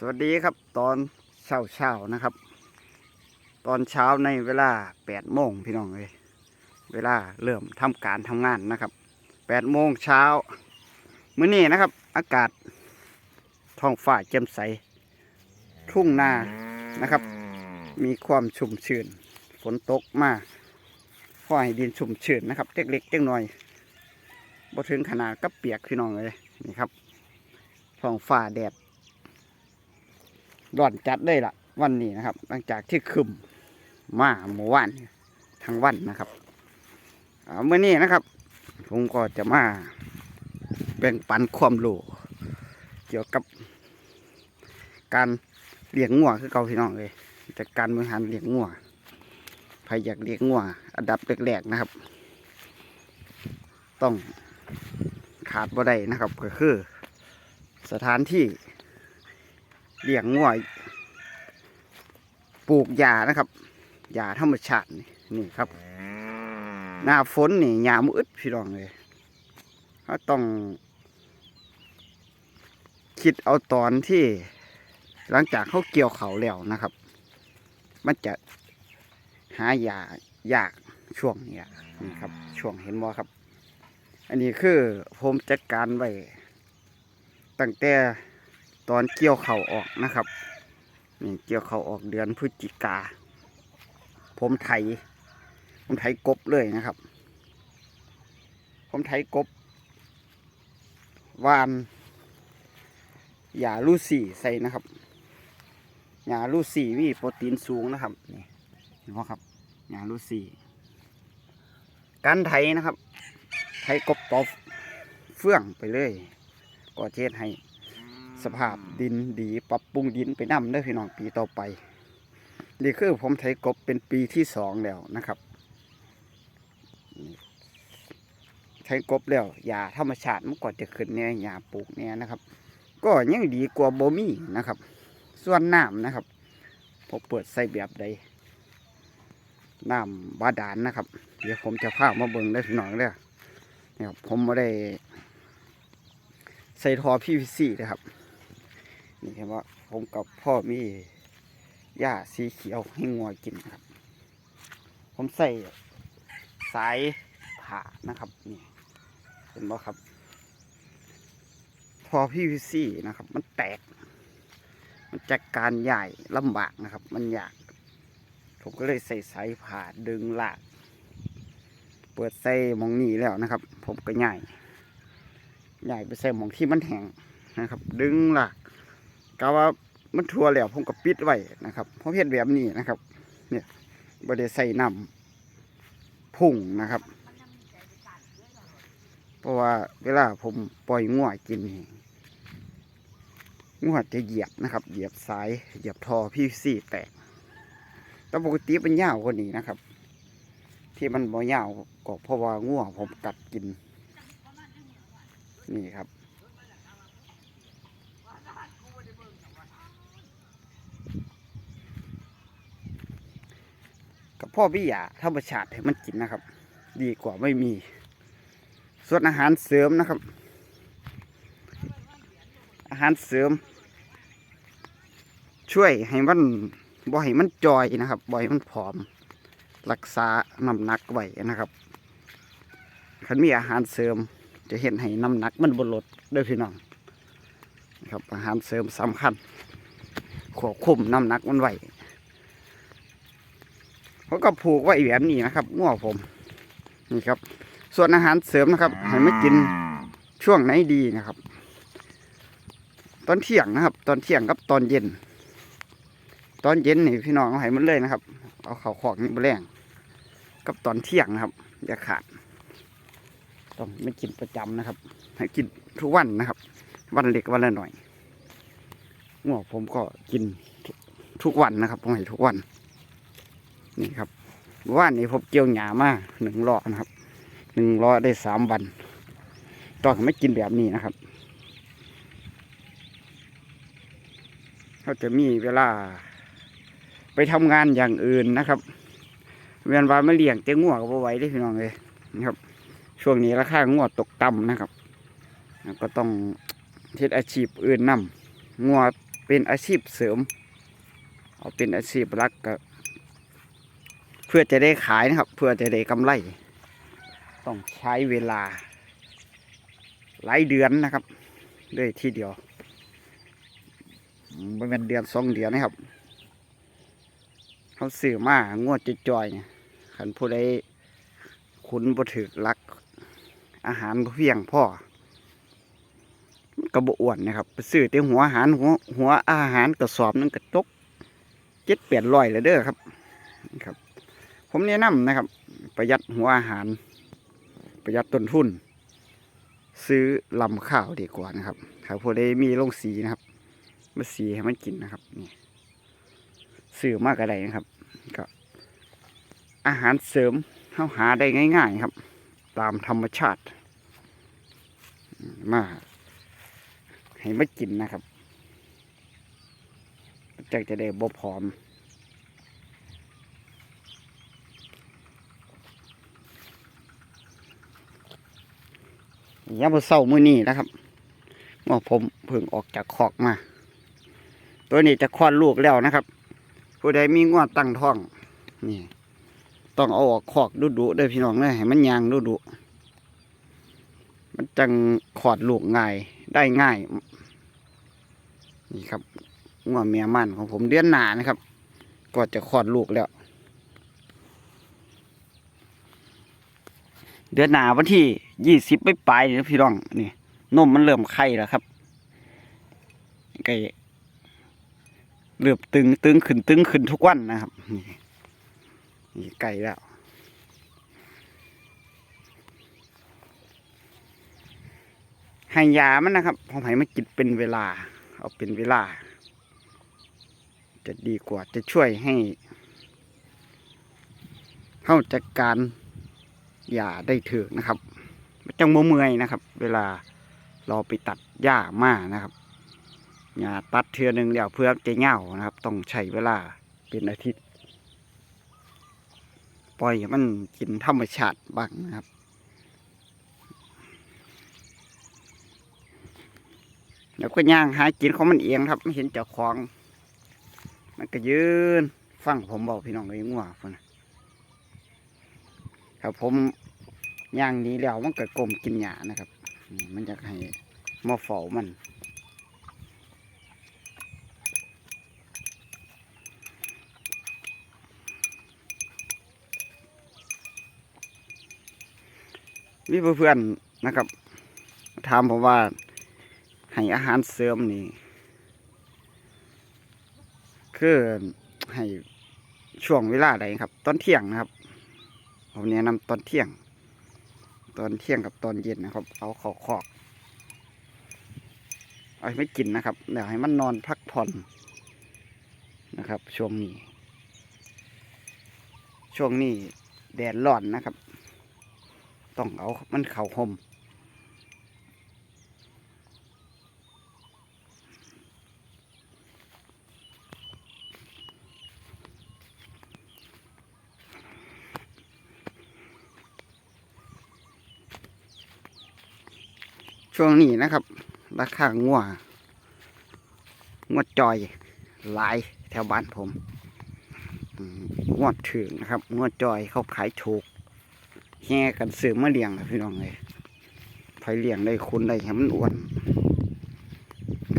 สวัสดีครับตอนเช้าเช้าๆนะครับ ตอนเช้าในเวลาแปดโมงพี่น้องเลยเวลาเริ่มทำการทำงานนะครับแปดโมงเช้ามื้อนี้นะครับ อากาศท้องฟ้าแจ่มใส ทุ่งนานะครับ มีความชุ่มชื้นฝนตกมาพอให้ดินชุ่มชื้นนะครับเล็กๆเล็กน้อยบ่ถึงขนาดกับเปียกพี่น้องเลยนี่ครับท้องฟ้าแดด ร้อนจัดเลยล่ะ วันนี้นะครับ หลังจากที่คึมมาเมื่อวานทั้งวันนะครับเมื่อนี้นะครับ ผมก็จะมาแบ่งปันความรู้เกี่ยวกับ การเลี้ยงงัวคือเก่าพี่น้องเลยจากการบริหารเลี้ยงงัวใครอยากเลี้ยงงัวอันดับแรกๆนะครับ ต้องขาดบ่ได้นะครับ ก็คือ สถานที่ เลี้ยงงัวปลูกหญ้านะครับหญ้าธรรมชาตินี่นี่ครับ หน้าฝนนี่หญ้ามือึดพี่น้องเลยเขาต้อง คิดเอาตอนที่ หลังจากเขาเกี่ยวเขาวแล้วนะครับ มันจะหาหญ้ายากช่วงเนี้ยนี่ครับ ช่วงเห็นบ่ครับ อันนี้คือผมจัดการไว้ตั้งแต่ ตอนเกี่ยวเข่าออกนะครับนี่เกี่ยวเข่าออกเดือนพฤศจิกา ผมไถผมไถกบเลยนะครับ ผมไถกบวานหยาลูซี่ใส่นะครับหยาลูซี่มีโปรตีนสูงนะครับนี่เห็นไหมครับหยาลูซี่การไถนะครับ ไถกบตบเฟื่องไปเลย ก็เทศให้ สภาพดินดีปรับปรุงดินไปนำเด้อพี่น้องปีต่อไป นี่คือผมไถกบเป็นปีที่สองแล้วนะครับไถกบแล้วยาธรรมชาติมันก็จะขึ้นเนี่ยยาปลูกเนี่ยนะครับ ก็ยังดีกว่าบ่มีนะครับ ส่วนน้ำนะครับผมเปิดใส่แบบใดน้ำบาดาลนะครับ เดี๋ยวผมจะพามาเบิ่งได้พี่น้องเด้อเนี่ยครับผมไม่ได้ ใส่ทอพีพีซีนะครับ นี่เห็นว่าผมกับพ่อมีหญ้าสีเขียวให้งัวกินครับ ผมใส่สายผ่านะครับนี่เห็นบ่ครับทอพีพีซีนะครับ มันแตก มันจัดการใหญ่ลำบากนะครับ มันยาก ผมก็เลยใส่สายผ่าดึงลากเปิดใส่มองนี้แล้วนะครับ ผมก็ง่ายใหญ่ไปใส่มองที่มันแห้งนะครับ ดึงหลัก กะว่ามันทั่วแล้วผมก็ปิดไว้นะครับเพราะเห็ดแบบนี้นะครับ เนี่ยบได้ใส่น้ำพุ่งนะครับ เพราะว่าเวลาผมปล่อยงัวกินนี่งัวจะเหยียบนะครับ เหยียบสายเหยียบทอพี่สี่แตกแต่ปกติเป็นยาวกว่านี้นะครับ ที่มันบ่ยาวก็เพราะว่างัวผมกัดกิน นี่ครับ พ่อพี่ยาธรรมชาติให้มันกินนะครับ ดีกว่าไม่มี ส่วนอาหารเสริมนะครับ อาหารเสริม ช่วยให้มันบ่ให้มันจอยนะครับบ่ให้มันผอม รักษาน้ำหนักไว้นะครับคันมีอาหารเสริมจะเห็นให้น้ำหนักมันบลดด้วยพี่น้องนะครับอาหารเสริมสำคัญควบคุมน้ำหนักมันไว้ เขาก็ผูกไว้แบบนี้นะครับง้อผมนี่ครับ ส่วนอาหารเสริมนะครับ ให้มันกินช่วงไหนดีนะครับ ตอนเที่ยงนะครับ ตอนเที่ยงกับตอนเย็น ตอนเย็นนี่พี่น้องเอาให้มันเลยนะครับ เอาเข่าขอกนี่มาแรงกับตอนเที่ยงนะครับ อย่าขาด ต้องไม่กินประจำนะครับ ให้กินทุกวันนะครับ วันเล็กวันละหน่อยงัวผมก็กินทุกทุกวันนะครับผมให้ทุกวัน นี่ครับว่านนี้ผมเกี่ยวหยามาหนึ่งล้อนะครับหนึ่งล้อได้สามวันตองไม่กินแบบนี้นะครับเขาจะมีเวลา ไปทำงานอย่างอื่นนะครับเวียนวานไม่เลี้ยงเจ้งัวก็บไหวได้พี่น้องเลยนะครับ ช่วงนี้ราคางวตกต่ำนะครับ ก็ต้องเฮ็ดอาชีพอื่นนำงวเป็นอาชีพเสริม เอาเป็นอาชีพหลักก็ พื่อจะได้ขายนะครับ เพื่อจะได้กำไร ต้องใช้เวลา หลายเดือนนะครับด้วยทีเดียวไม่เป็นเดือนสองเดือนนะครับเขาสื่อมางวดจอยๆเนี่ยขันผู้ใดขุนบ่ถือลัก อาหารบ่เพียงพ่อกระบอ้วนนะครับไปซื้อแต่หัวอาหารหัวหัวอาหารกระสอบนึงกระตกเจ็ดเปลี่ยนร้อยเลยเด้อครับครับ ผมแนะนำนะครับ ประหยัดหัวอาหาร ประหยัดต้นทุน ซื้อลำข้าวดีกว่านะครับถ้าผู้ใดมีโรงสีนะครับมาสีให้มันกินนะครับนี่ซื้อมากอะไรนะครับก็อาหารเสริมเข้าหาได้ง่าย ๆครับ ตามธรรมชาติ มา ให้มากินนะครับจากจะได้บ่ผอม ยามมื้อเศร้ามื้อนี้นะครับว่าผมเพิ่งออกจากคอกมา ตัวนี้จะคลอดลูกแล้วนะครับ ผู้ใดมีงวดตั้งท้องนี่ต้องเอาออกคอกดุดุๆเด้อพี่น้องเด้ให้มันยางดุดุๆมันจังขอดลูกง่ายได้ง่าย นี่ครับงวดเมียมันของผมเดือนหนานะครับ ก็จะขอดลูกแล้ว เดือนหนาวันที่ยี่สิบไปปลายนี่นะพี่น้องนี่นมมันเริ่มไข่แล้วครับไก่เริ่มตึงตึงขึ้นตึงขึ้นทุกวันนะครับนี่นี่ไก่แล้วให้ยามันนะครับผมให้มันกินเป็นเวลา เอาเป็นเวลา จะดีกว่าจะช่วยให้เข้าจัดการ หญ้าได้ถึกนะครับจังโมเมื่อยนะครับ เวลาเราไปตัดหญ้ามานะครับหญ้าตัดเทือหนึ่งเดียวเพื่อจะเหงานะครับ ต้องใช้เวลาเป็นอาทิตย์ ปล่อยให้มันกินธรรมชาติบ้างนะครับแล้วก็ย่างหากินของมันเองครับ ไม่เห็นเจ้าของ มันก็ยืน ฟังผมบอกพี่น้องเลยงัวฟังค รับผมย่างนี้แล้วมันก็กลมกินหญ้านะครับนี่มันจะให้ม้อเฝ้ามันมีเพื่อนๆนะครับ ถามผมว่าให้อาหารเสริมนี่คือให้ช่วงเวลาใดครับ ตอนเที่ยงนะครับ ผมแนะนำตอนเที่ยง ตอนเที่ยงกับตอนเย็นนะครับ เอาเขอขอกเอาไม่กินนะครับเดี๋ยวให้มันนอนพักผ่อนนะครับ ช่วงนี้ ช่วงนี้แดดร้อนนะครับ ต้องเอามันเข่าห่ม ช่วงนี้นะครับ ราคางัวงัวจอยหลายแถวบ้านผมงวดถึงนะครับงวดจอยเขาขายถูกแห่กันซื้อมาเลี้ยงนะพี่น้องเลยไผเลี้ยงได้คุณได้ให้มันอ้วน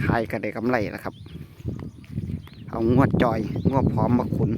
ขายก็ได้กำไรแล้วครับ เอางวดจอยงวดพร้อมมาขุน